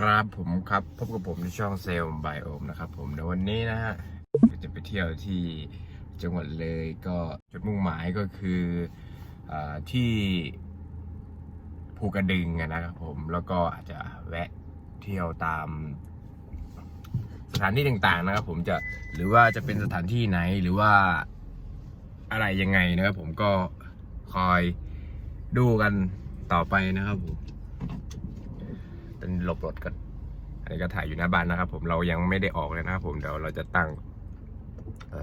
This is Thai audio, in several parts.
ครับผมครับพบกับผมในช่องเซลล์ไบโอมนะครับผมในวันนี้นะฮะจะไปเที่ยวที่จังหวัดเลยก็จุดมุ่งหมายก็คืออที่ภูกระดึงนะครับผมแล้วก็อาจจะแวะเที่ยวตามสถานที่ต่างๆนะครับ ผมจะหรือว่าจะเป็นสถานที่ไหนหรือว่าอะไรยังไงนะครับผมก็คอยดูกันต่อไปนะครับผม เป็นหลบรถกันอันนี้ก็ถ่ายอยู่หน้าบ้านนะครับ ผมเรายังไม่ได้ออกเลยนะครับผมเดี๋ยวเราจะตั้งเ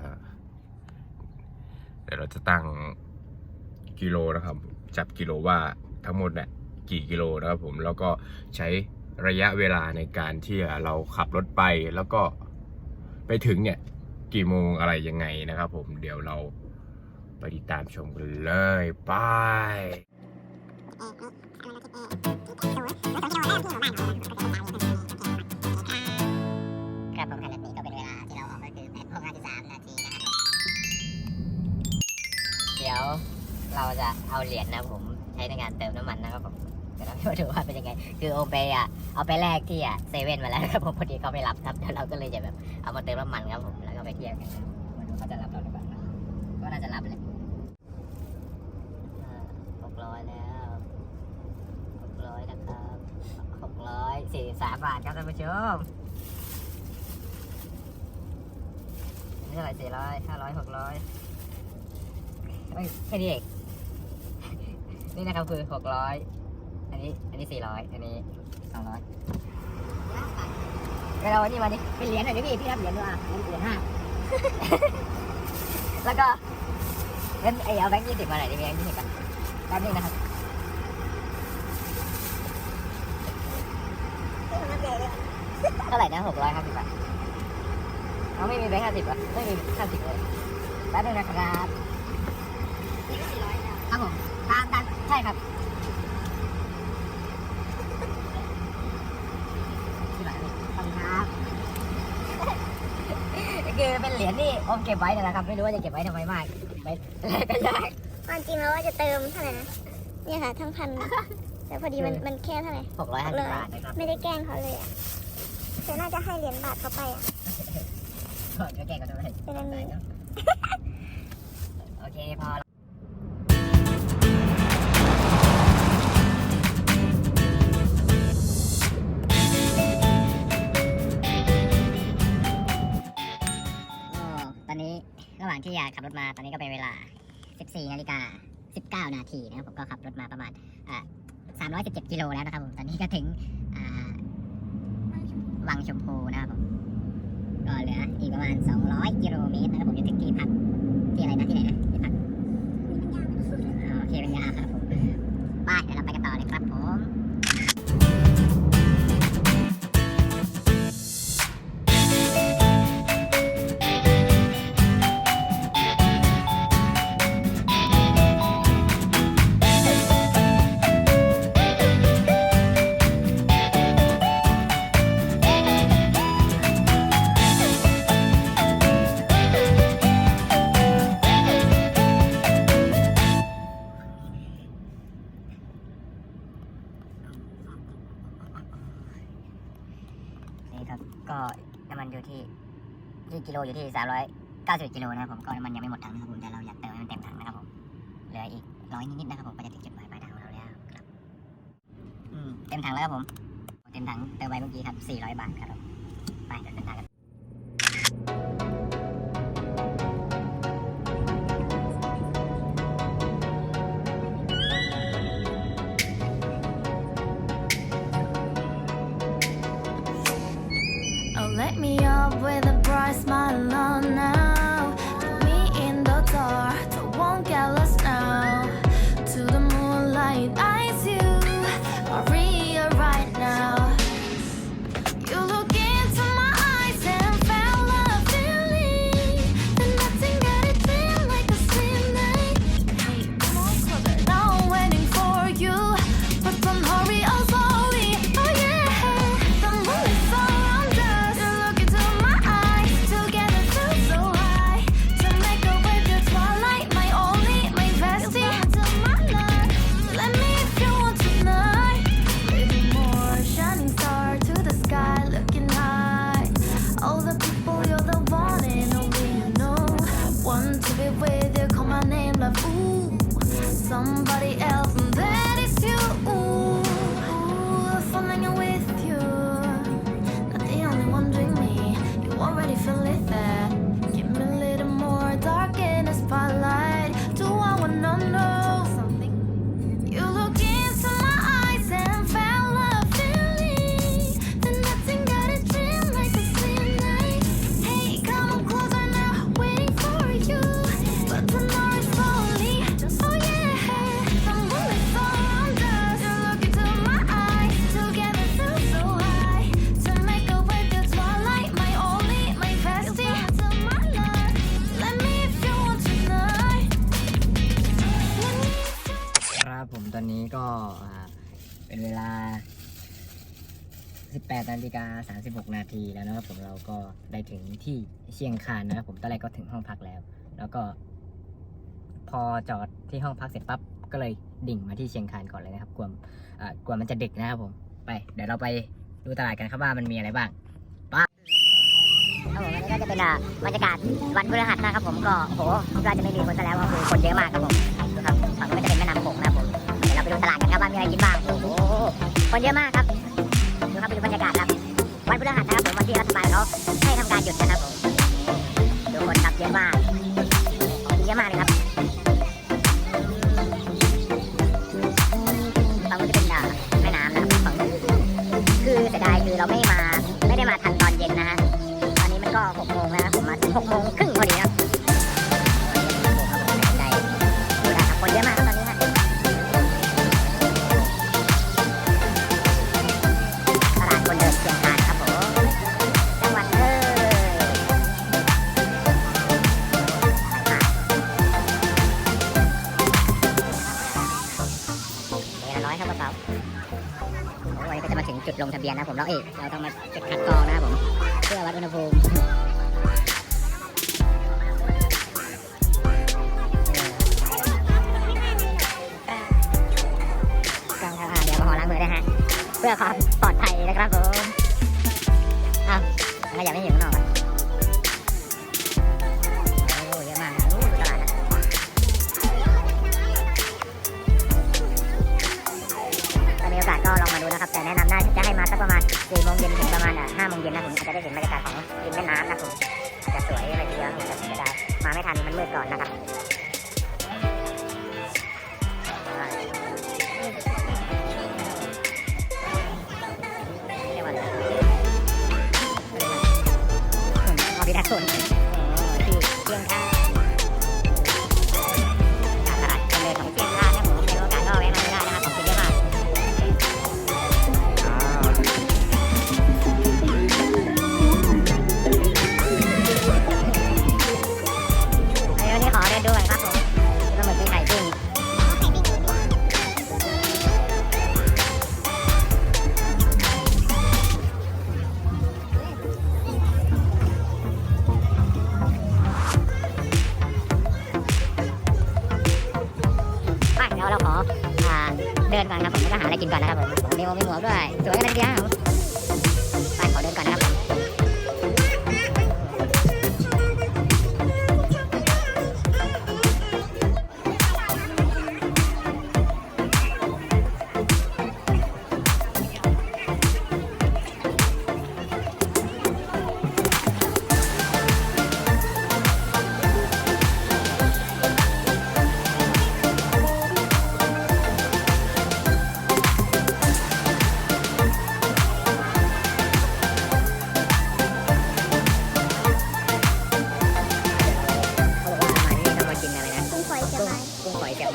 เดี๋ยวเราจะตั้งกิโลนะครับ จับกิโลว่าทั้งหมดเนี่ยกี่กิโลนะครับผมแล้วก็ใช้ระยะเวลาในการที่เราขับรถไปแล้วก็ไปถึงเนี่ยกี่โมงอะไรยังไงนะครับ ผมเดี๋ยวเราไปติดตามชมกันเลยไป ครับผมขณะนี้ก็เป็นเวลาที่เราออกก็คือ8โมง53นาทีนะครับเดี๋ยวเราจะเอาเหรียญนะผมใช้ในการเติมน้ำมันนะครับผมเดี๋ยวเรามาดูว่าเป็นยังไง คือโอมไปอะเอาไปแลกที่อะเซเว่นมาแล้วครับผมพอดีเขาไม่รับครับเดี๋ยวเราก็เลยจะแบบเอามาเติมน้ำมันครับผมแล้วก็ไปเที่ยวกันมาดูเขาจะรับเราหรือเปล่าก็น่าจะรับแหละหกร้อยแล้วหกร้อยนะครับหกร้อย สี่สิบสามบาทครับท่านผู้ชมนนี้เท่าไหร่สี่ร้อยห้าร้อยหกร้อยเฮ้ยแค่นี้เองนี่นะครับคือหกร้อยอันนี้อันนี้สี่ร้อยอันนี้สองร้อยเราอันนี้มาดิเป็นเหรียญหน่อยดิพี่พี่รับเหรียญด้วยอะเหรียญเหรียญห้าแล้วก็เงินไอเอาแบงค์ยี่สิบมาหน่อยดิแบงค์ยี่สิบกันแป๊บนึงนะครับ เท่าไหร่นะหกร้อยห้าสิบบาทเขาไม่มีแบงค์ห้าสิบอะไม่มีห้าสิบเลยแป๊บนึงนะครับนี่ก็สี่ร้อยครับผมตามตามใช่ครับที่ไหนขอบคุณครับคือเป็นเหรียญที่อมเก็บไว้นยนะครับ ไม่รู้ว่าจะเก็บไว้ทำไมมากไปก็ยากความจริงแล้วว่าจะเติมเท่าไหร่นะเนี่ยค่ะ ทั้งพัน แต่พอดีมันมันแค่เท่าไหร่หกร้อยห้าสิบบาทนะครับไม่ได้แกล้งเขาเลยอะแต่น่าจะให้เหรียญบาทเขาไปอะก็แก้กันด้วยเป็นอันนี้ โอเคพอตอนนี้ระหว่างที่ยาขับรถมาตอนนี้ก็เป็นเวลา 14นาฬิกา19 นาทีนะครับผมก็ขับรถมาประมาณอ่า 317กิโลแล้วนะครับผม ตอนนี้ก็ถึงวังชมพูนะครับผม ก็เหลืออีกประมาณ 200 กิโลเมตรนะครับผมจะถึงที่พัก ที่ที่กิโลอยู่ที่สามร้อยเก้าสิบกิโลนะครับผมก็มันยังไม่หมดถังนะครับผมแต่เราอยากเติมให้มันเต็มถังนะครับผมเหลืออีกร้อยนิดๆนะครับผมก็จะถึงจุดหมายปลายทางของเราแล้วครับอืมเต็มถังแล้วครับผม เต็มถังเติมไปเมื่อกี้ครับสี่ร้อยบาทครับผม 56 นาทีแล้วนะครับผมเราก็ได้ถึงที่เชียงคานนะครับผมตอนแรกก็ถึงห้องพักแล้ว แล้วก็ พอจอดที่ห้องพักเสร็จปั๊บก็เลยดิ่งมาที่เชียงคานก่อนเลยนะครับกลัวกลัวมันจะเด็กนะครับผมไป เดี๋ยวเราไปดูตลาดกันครับว่ามันมีอะไรบ้างครับผมันก็จะเป็นบรรยากาศวันพฤหัสนะครับผมก็โหผมก็จะไม่มีคนซะแล้วก็คือคนเยอะมากครับผมดูครับฝั่งก็จะเป็นแม่น้ำโขงนะครับผมเดี๋ยวเราไปดูตลาดกันครับว่ามีอะไรกินบ้างโอ้โหคนเยอะมากครับดูครับไปดูบรรยากาศครับ วันพฤหัสนะครับผมวันที่รัฐบาลเขาให้ทำการหยุดนะครับผมดูคนขับเยอะมากเยอะมากเลยครับฝั่งนู้นจะเป็นแม่น้ำนะครับฝั่งนู้นคือเสียดายคือเราไม่มาไม่ได้มาทันตอนเย็นนะฮะตอนนี้มันก็หกโมงแล้วผมมาถึงหกโมงครึ่ง เบียนนะผมเราเอกเราต้องมาจุดคัดกรองนะครับผม เพื่อวัดอุณหภูมิ รรยากาศของริมแม่น้ำนะผมจะสวยอะไรทีเดียวผมจะเสียดายมาไม่ทันมันมืดก่อนนะครับ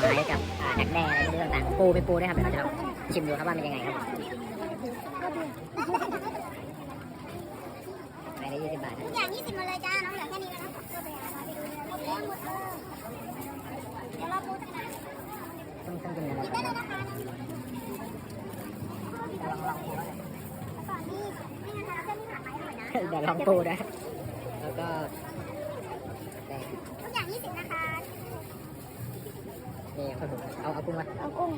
ไม้กับดักแด้อะไรไม่รู้ต่างๆปูเป็นปูด้วยครับเดี๋ยวเราจะลองชิมดูครับว่าเป็นยังไงครับไปได้ยี่สิบบาทนะทุกอย่างยี่สิบมาเลยจ้าน้องเหลือแค่นี้แล้วนะก็ไปหาไปดูเลยหมดแล้วหมดเลยเดี๋ยวเรอปูสักหน่อยต้องต้องกินอะไรได้เลยนะคะก่อนนี่นี่นะคะเส้นที่ผ่านไม้หน่อยนะเดี๋ยวลองปูนะแล้วก็ทุกอย่างยี่สิบนะคะ นี่เอาเอากุ้งมาเอากุ้ง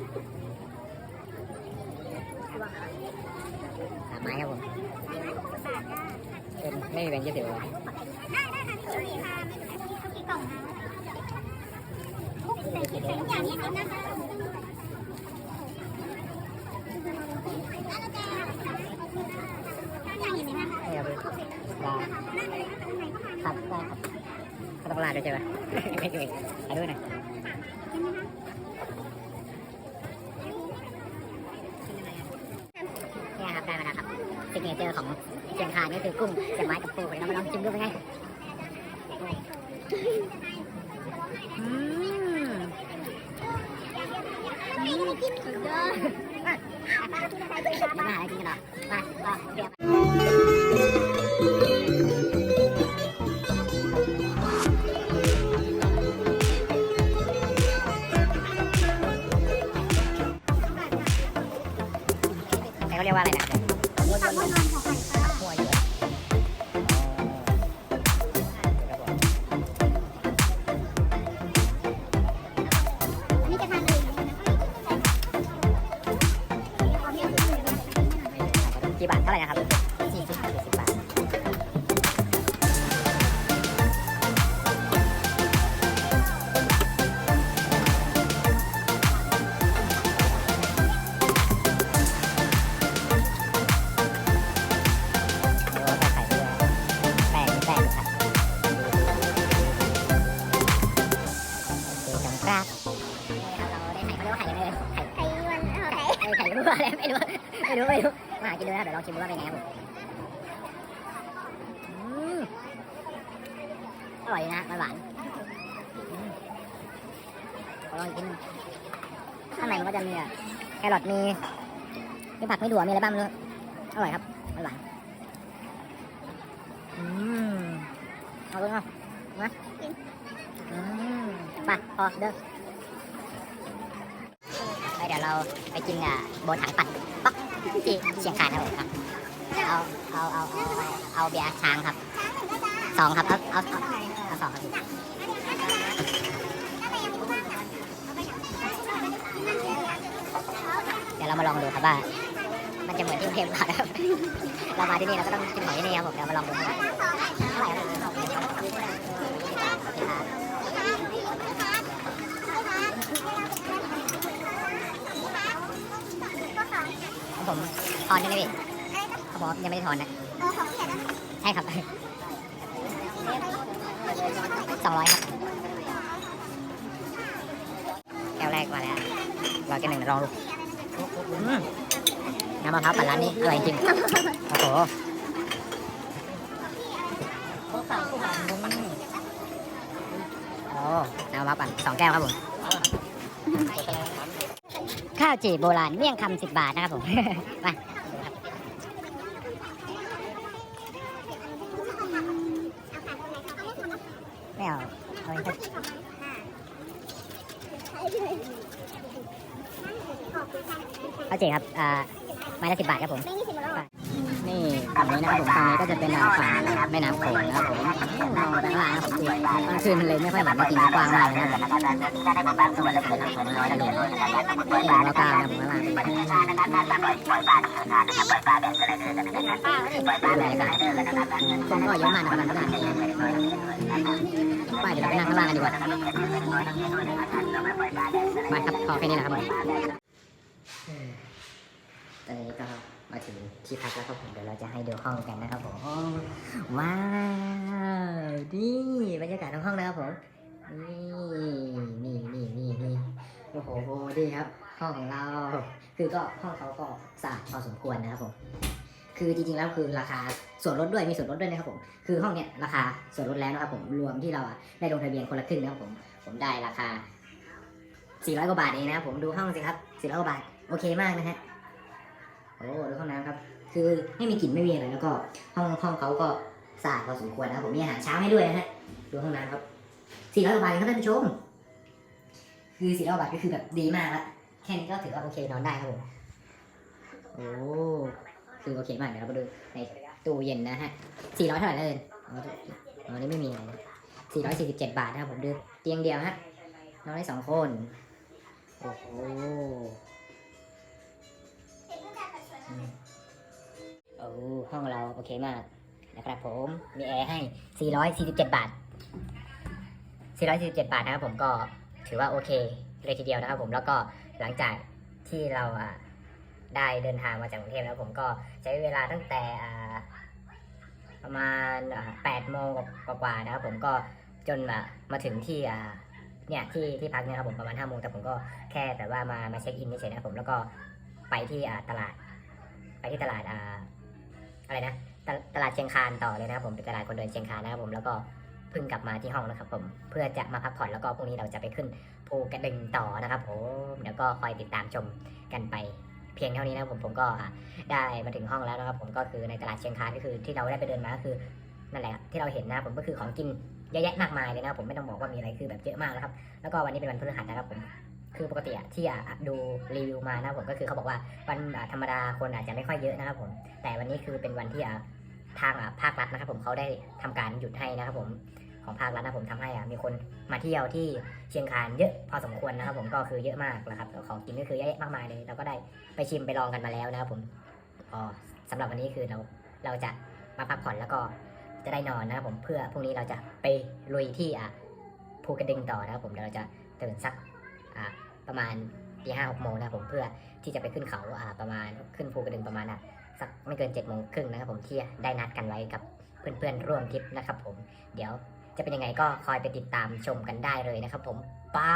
สามไม้ครับผมเป็นไม่มีแบงค์ยี่สิบเลยได้ได้ค่ะพี่ชุยค่ะไม่เป็นไรพวกนี้เขาคิดกล่องนะใส่ใส่ทุกอย่างยี่สิบนะคะได้แล้วจ้าทุกอย่างยี่สิบนะคะนี่ครับลาครับได้ครับเขาต้องลาด้วยใช่ไหมไม่เก่งเอาด้วยหน่อยครับได้มาแล้วครับซิก เนเจอร์ของเชียงคานก็คือกุ้งเสียบไม้กับปูเดี๋ยวเรามาลองชิมดูเป็นไงอืมไม่ได้กินสุดยอดมาหาอะไรกินกันหรอมาก็เดี๋ยวเขาเรียกว่าอะไรนะ Tak mohon, ชิมดูว่าเป็นไงครับผมอืมอร่อยนะหวานขอลองกินข้างในมันก็จะมีแครอทมีมีผักมีถั่วมีอะไรบ้างไม่รู้อร่อยครับหวานอืมเอาเลยเอามาอืมไปพอเด้อไปเดี๋ยวเราไปกินอะโบถังปัดป๊อก ที่เชียงคานครับผมครับเอาเอาเอาเอาเอาเบียร์ช้างครับสองครับเอาเอาเอาเอาสองครับเดี๋ยวเรามาลองดูครับว่ามันจะเหมือนที่เทพหรือเปล่าครับเรามาที่นี่เราก็ต้องกินหอยที่นี่ครับผมเดี๋ยวมาลองดูเท่าไหร่ครับของ ผมทอนใช่ไหมพี่เขาบอกยังไม่ได้ทอนนะใช่ครับสองร้อยครับแก้วแรกมาแล้วเราแก้วหนึ่งเดี๋ยวลองดูอืมน้ำมะพร้าวปั่นร้านนี้อร่อยจริงโอ้โหโอ้น้ำมะพร้าวปั่นสองแก้วครับผม ข้าวจี่โบราณเมี่ยงคำสิบบาทนะครับผม มาไม่เอาเอาไปเอาจีครับ อ่าไม้ละสิบบาทครับผม ฝั่งนี้นะครับผมฝั่งนี้ก็จะเป็นอ่าฝั่งแม่น้ำโขงนะครับผมมองไปข้างล่างนะครับผมคือกลางคืนมันเลยไม่ค่อยเห็นจริงๆกว้างมากเลยนะครับผมต้องมาเลยเป็นน้ำโขงน้อยกันเลยนี่เรากลางนะผมข้างล่างเป็นบรรยากาศคนก็เยอะมากนะครับข้างล่างไปเดี๋ยวเราไปนั่งข้างล่างกันดีกว่าไปครับพอแค่นี้แหละครับผมเต้ก็ มาถึงที่พักแล้วครับผมเดี๋ยวเราจะให้ดูห้องกันนะครับผมว้าวนี่บรรยากาศของห้องนะครับผมนี่นี่นี่นี่นี่โอ้โหดีครับ ห้องของเรา คือก็ห้องเขาก็สะอาดพอสมควรนะครับผมคือจริงๆแล้วคือราคาส่วนลดด้วยมีส่วนลดด้วยนะครับผมคือห้องเนี้ยราคาส่วนลดแล้วนะครับผมรวมที่เราอะได้ลงทะเบียนคนละครึ่งนะครับผมผมได้ราคา400กว่าบาทเองนะครับผมดูห้องสิครับ400กว่าบาทโอเคมากนะฮะ อ้ดูห้องน้ำครับ คือไม่มีกลิ่นไม่มีอะไรแล้วก็ห้องห้องเขาก็สะอาดพอสมควรนะผมมีอาหารเช้าให้ด้วยนะฮะดูห้องน้ำครับ400กว่าบาทเองครับท่านผู้ชมคือ400กว่าบาทก็คือแบบดีมากละแค่นี้ก็ถือว่าโอเคนอนได้ครับผมโอ้คือโอเคมากเดี๋ยวเราไปดูในตู้เย็นนะฮะ400เท่าไหร่เลยอ๋ออ๋อนี่ไม่มีอะไรนะ447บาทนะครับผมดูเตียงเดียวฮะนอนได้สองคนโอ้โห โอ้ห้องเราโอเคมากนะครับผมมีแอร์ให้ 447 บาท 447 บาทนะครับผมก็ถือว่าโอเคเลยทีเดียวนะครับผมแล้วก็หลังจากที่เราได้เดินทางมาจากกรุงเทพแล้วผมก็ใช้เวลาตั้งแต่ประมาณ8โมงกว่าๆนะครับผมก็จนมาถึงที่เนี่ยที่ที่พักเนี่ยครับผมประมาณห้าโมงแต่ผมก็แค่แบบว่ามามาเช็คอินเฉยๆนะครับผมแล้วก็ไปที่ตลาด ไปที่ตลาดอ่าอะไรนะตลตลาดเชียงคานต่อเลยนะครับผมเป็นตลาดคนเดินเชียงคานนะครับผมแล้วก็เพิ่งกลับมาที่ห้องนะครับผมเพื่อจะมาพักผ่อนแล้วก็พรุ่งนี้เราจะไปขึ้นภูกระดึงต่อนะครับผมเดี๋ยวก็คอยติดตามชมกันไปเพียงเท่านี้นะครับผมผมก็ได้มาถึงห้องแล้วนะครับผมก็คือในตลาดเชียงคานก็คือที่เราได้ไปเดินมาก็คือนั่นแหละที่เราเห็นนะผมก็คือของกินเยอะแยะมากมายเลยนะครับผมไม่ต้องบอกว่ามีอะไรคือแบบเยอะมากนะครับ แล้วก็วันนี้เป็นวันพฤหัสนะครับผม คือปกติอะที่อะดูรีวิวมานะครับผมก็คือเขาบอกว่าวันธรรมดาคนอาจจะไม่ค่อยเยอะนะครับผม แต่วันนี้คือเป็นวันที่อะทางอะภาครัฐนะครับ ผมเขาได้ทำการหยุดให้นะครับผมของภาครัฐนะผมทำให้อะมีคนมาเที่ยวที่เชียงคานเยอะพอสมควรนะครับผมก็คือเยอะมากนะครับของกินก็คือเยอะมากมายเลย เราก็ได้ไปชิมไปลองกันมาแล้วนะครับผมอ๋อสำหรับวันนี้คือเราเราจะมาพักผ่อนแล้วก็จะได้นอนนะครับผมเพื่อพรุ่งนี้เราจะไปลุยที่อะภูกระดึงต่อนะครับผมเดี๋ยวเราจะตื่นสักอ่า ประมาณตีห้าหกโมงนะครับผมเพื่อที่จะไปขึ้นเขาอ่าประมาณขึ้นภูกระดึงประมาณอะสักไม่เกินเจ็ดโมงครึ่งนะครับผมที่ได้นัดกันไว้กับเพื่อนๆร่วมทริปนะครับผม เดี๋ยวจะเป็นยังไงก็คอยไปติดตามชมกันได้เลยนะครับผมป้า